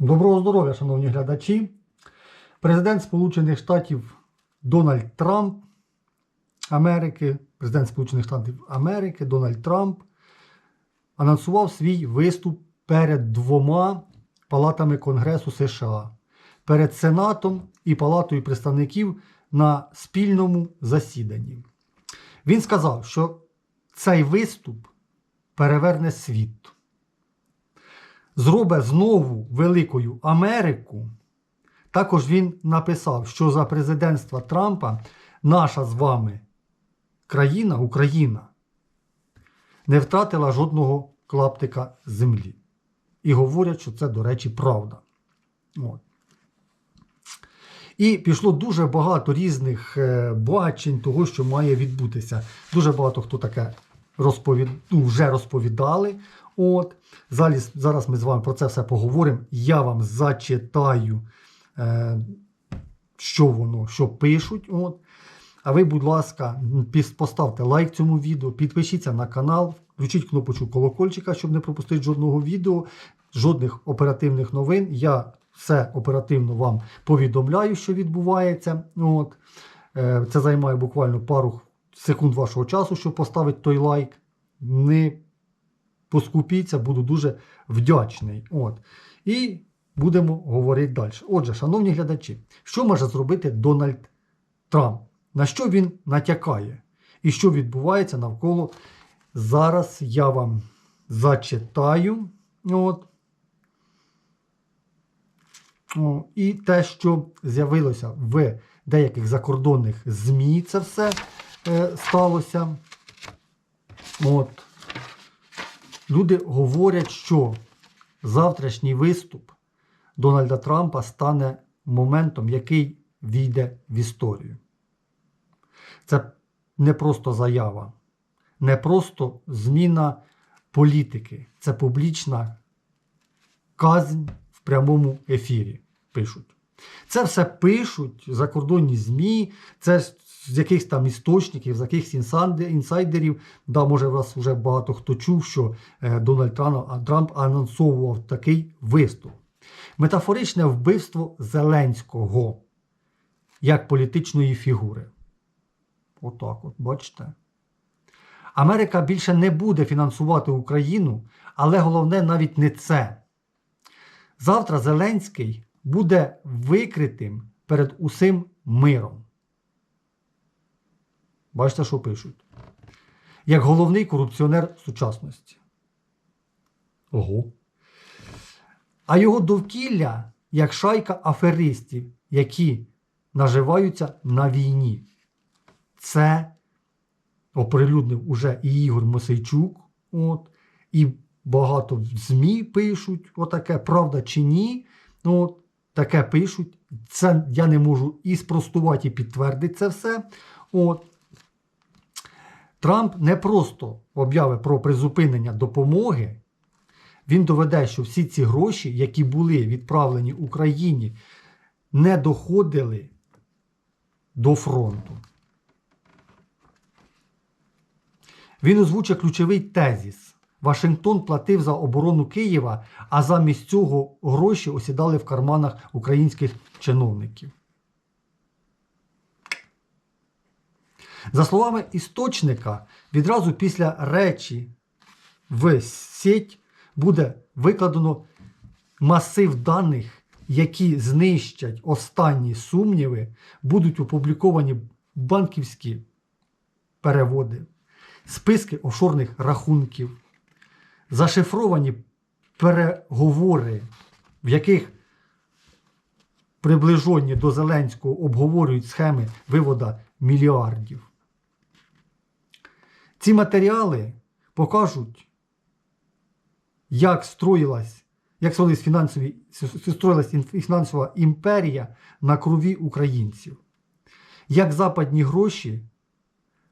Доброго здоров'я, шановні глядачі. Президент Сполучених Штатів Дональд Трамп Америки, президент Сполучених Штатів Америки Дональд Трамп анонсував свій виступ перед двома палатами Конгресу США, перед Сенатом і Палатою представників на спільному засіданні. Він сказав, що цей виступ переверне світ зробить знову великою Америку. Також він написав, що за президентства Трампа наша з вами країна, Україна, не втратила жодного клаптика землі. І говорять, що це, до речі, правда. От. І пішло дуже багато різних е, бачень того, що має відбутися. Дуже багато хто таке розповід... ну, вже розповідали. От. Зараз, зараз ми з вами про це все поговоримо. Я вам зачитаю, е, що воно, що пишуть. От. А ви, будь ласка, поставте лайк цьому відео, підпишіться на канал, включіть кнопочку колокольчика, щоб не пропустити жодного відео, жодних оперативних новин. Я все оперативно вам повідомляю, що відбувається. От. Е, Це займає буквально пару секунд вашого часу, щоб поставити той лайк. Не поскупіться, буду дуже вдячний. От. І будемо говорити далі. Отже, шановні глядачі, що може зробити Дональд Трамп? На що він натякає? І що відбувається навколо? Зараз я вам зачитаю. От. О, І те, що з'явилося в деяких закордонних ЗМІ, це все е, сталося. От. Люди говорять, що завтрашній виступ Дональда Трампа стане моментом, який війде в історію. Це не просто заява, не просто зміна політики, це публічна казнь в прямому ефірі. Пишуть. Це все пишуть закордонні ЗМІ, це з якихось там істочників, з якихось інсайдерів. Да, може, вас вже багато хто чув, що е, Дональд Трамп, Трамп анонсовував такий виступ. Метафоричне вбивство Зеленського як політичної фігури. Отак, от, бачите. Америка більше не буде фінансувати Україну, але головне навіть не це. Завтра Зеленський буде викритим перед усім миром. Бачите, що пишуть? Як головний корупціонер сучасності. Ого. А його довкілля як шайка аферистів, які наживаються на війні. Це оприлюднив уже і Ігор Мосейчук, от, і багато ЗМІ пишуть, отаке, правда чи ні. Ну, от, таке пишуть. Це я не можу і спростувати, і підтвердити це все. От. Трамп не просто об'явив про призупинення допомоги. Він доведе, що всі ці гроші, які були відправлені Україні, не доходили до фронту. Він озвучив ключовий тезіс. Вашингтон платив за оборону Києва, а замість цього гроші осідали в карманах українських чиновників. За словами істочника, відразу після речі в сеть буде викладено масив даних, які знищать останні сумніви, будуть опубліковані банківські переводи, списки офшорних рахунків, зашифровані переговори, в яких приближені до Зеленського обговорюють схеми вивода мільярдів. Ці матеріали покажуть, як строїлась, як строїлась, фінансові, строїлась фінансова імперія на крові українців, як западні гроші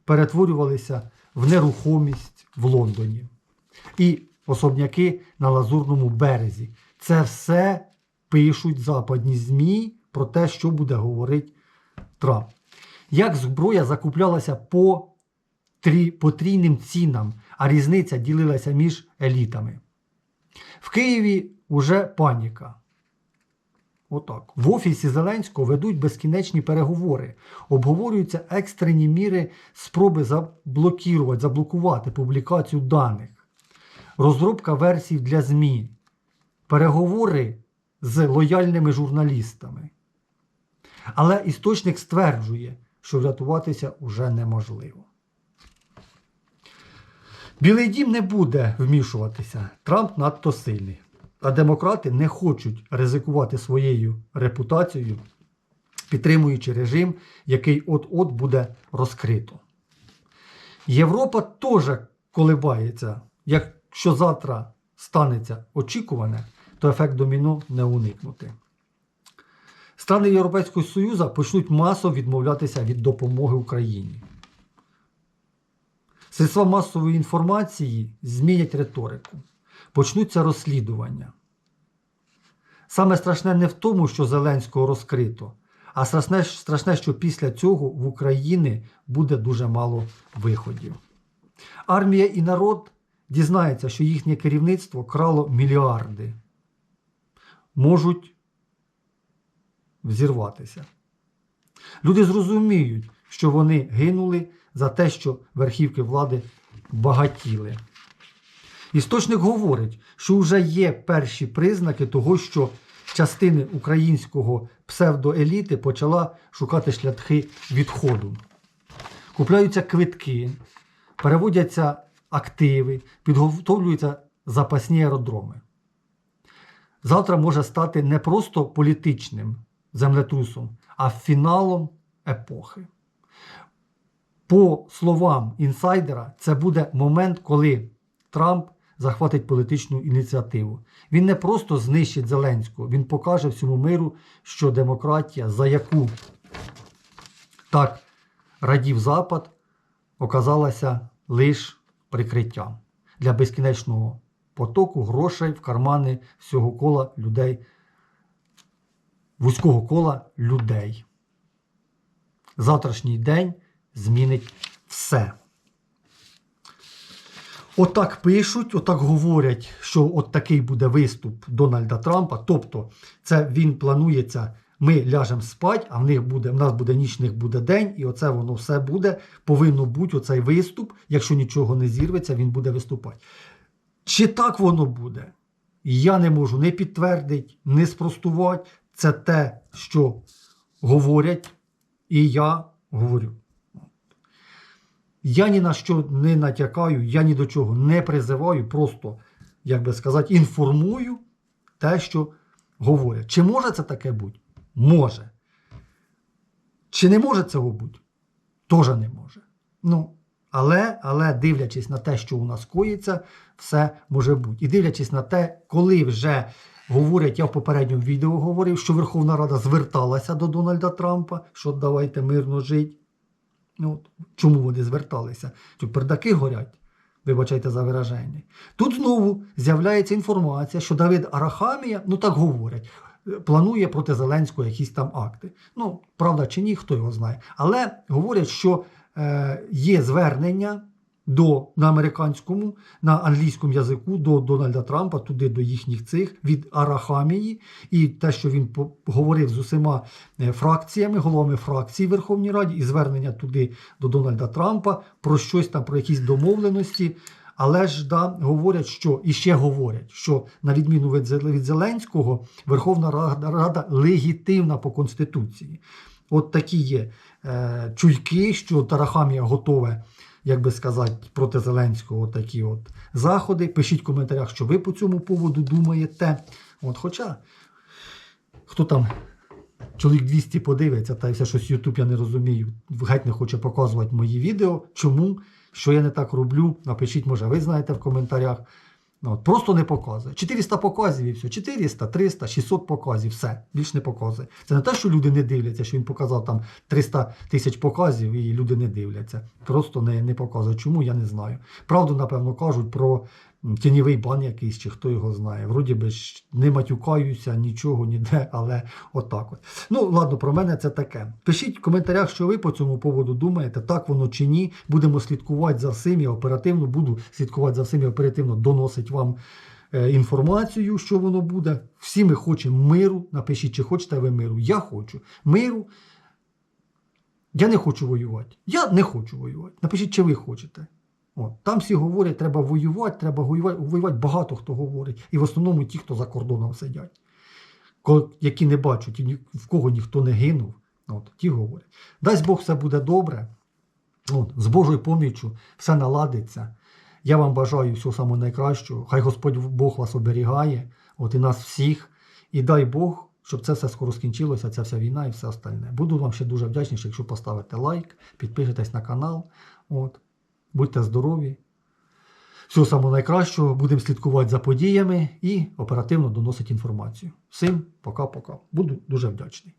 перетворювалися в нерухомість в Лондоні і особняки на Лазурному березі. Це все пишуть западні ЗМІ про те, що буде говорити Трамп. Як зброя закуплялася по трі- потрійним цінам, а різниця ділилася між елітами. В Києві вже паніка. Отак. В офісі Зеленського ведуть безкінечні переговори. Обговорюються екстрені міри спроби заблокувати, заблокувати публікацію даних, розробка версій для ЗМІ, переговори з лояльними журналістами. Але істочник стверджує, що врятуватися уже неможливо. Білий дім не буде вмішуватися. Трамп надто сильний. А демократи не хочуть ризикувати своєю репутацією, підтримуючи режим, який от-от буде розкрито. Європа теж колибається. Якщо завтра станеться очікуване, то ефект доміно не уникнути. Страни Європейського Союзу почнуть масово відмовлятися від допомоги Україні. Средства масової інформації змінять риторику, почнуться розслідування. Саме страшне не в тому, що Зеленського розкрито, а страшне, страшне, що після цього в Україні буде дуже мало виходів. Армія і народ дізнається, що їхнє керівництво крало мільярди, можуть взірватися. Люди зрозуміють, що вони гинули за те, що верхівки влади багатіли. Істочник говорить, що вже є перші признаки того, що частини українського псевдоеліти почала шукати шляхи відходу. Купляються квитки, переводяться активи, підготовлюються запасні аеродроми. Завтра може стати не просто політичним землетрусом, а фіналом епохи. По словам інсайдера, це буде момент, коли Трамп захватить політичну ініціативу. Він не просто знищить Зеленського, він покаже всьому миру, що демократія, за яку так радів Запад, оказалася лише прикриттям для безкінечного потоку грошей в кармани всього кола людей, вузького кола людей. Завтрашній день змінить все. Отак пишуть, отак говорять, що от такий буде виступ Дональда Трампа. Тобто, це він планується. Ми ляжемо спать, а в них буде, в нас буде ніч, в буде день, і оце воно все буде. Повинно бути оцей виступ. Якщо нічого не зірветься, він буде виступати. Чи так воно буде? Я не можу не підтвердити, не спростувати. Це те, що говорять, і я говорю. Я ні на що не натякаю, я ні до чого не призиваю, просто, як би сказати, інформую те, що говорять. Чи може це таке бути? Може. Чи не може цього бути? Теж не може. Ну, але, але дивлячись на те, що у нас коїться, все може бути. І дивлячись на те, коли вже говорять, я в попередньому відео говорив, що Верховна Рада зверталася до Дональда Трампа, що давайте мирно жити. Ну, чому вони зверталися? Чи пердаки горять, вибачайте за вираження. Тут знову з'являється інформація, що Давид Арахамія, ну так говорять, планує проти Зеленського якісь там акти. Ну, правда чи ні, хто його знає. Але говорять, що е, є звернення до на американському, на англійському язику до Дональда Трампа, туди до їхніх цих від Арахамії, і те, що він по- говорив з усіма е, фракціями, головами фракцій Верховній Раді, і звернення туди до Дональда Трампа про щось там, про якісь домовленості. Але ж да, говорять, що і ще говорять, що на відміну від Зеленського, Верховна Рада легітимна по Конституції. От такі є е, чуйки, що Тарахамія готове, як би сказати, проти Зеленського такі от заходи. Пишіть в коментарях, що ви по цьому поводу думаєте. От, хоча хто там чоловік 200 подивиться, та все щось Ютуб, я не розумію, геть не хоче показувати мої відео. Чому? Що я не так роблю? Напишіть, може, ви знаєте в коментарях. Ну, От, просто не показує. 400 показів і все. 400, 300, 600 показів, все. Більш не показує. Це не те, що люди не дивляться, що він показав там 300 тисяч показів і люди не дивляться. Просто не, не показує. Чому, я не знаю. Правду, напевно, кажуть про тіньовий бан якийсь, чи хто його знає. Вроді би ж не матюкаюся, нічого, ніде, але отак от. Ну, ладно, про мене це таке. Пишіть в коментарях, що ви по цьому поводу думаєте, так воно чи ні. Будемо слідкувати за всім, я оперативно буду слідкувати за всім і оперативно доносить вам е, інформацію, що воно буде. Всі ми хочемо миру. Напишіть, чи хочете ви миру. Я хочу миру. Я не хочу воювати. Я не хочу воювати. Напишіть, чи ви хочете. От. Там всі говорять, треба воювати, треба воювати. Воювати багато хто говорить. І в основному ті, хто за кордоном сидять. Які не бачать, і в кого ніхто не гинув. От, ті говорять. Дасть Бог все буде добре. От, з Божою поміччю все наладиться. Я вам бажаю всього самого найкращого. Хай Господь Бог вас оберігає, от і нас всіх. І дай Бог, щоб це все скоро скінчилося, ця вся війна і все остальне. Буду вам ще дуже вдячний, якщо поставите лайк, підпишетесь на канал. От. Будьте здорові. Всього самого найкращого. Будемо слідкувати за подіями і оперативно доносити інформацію. Всім пока-пока. Буду дуже вдячний.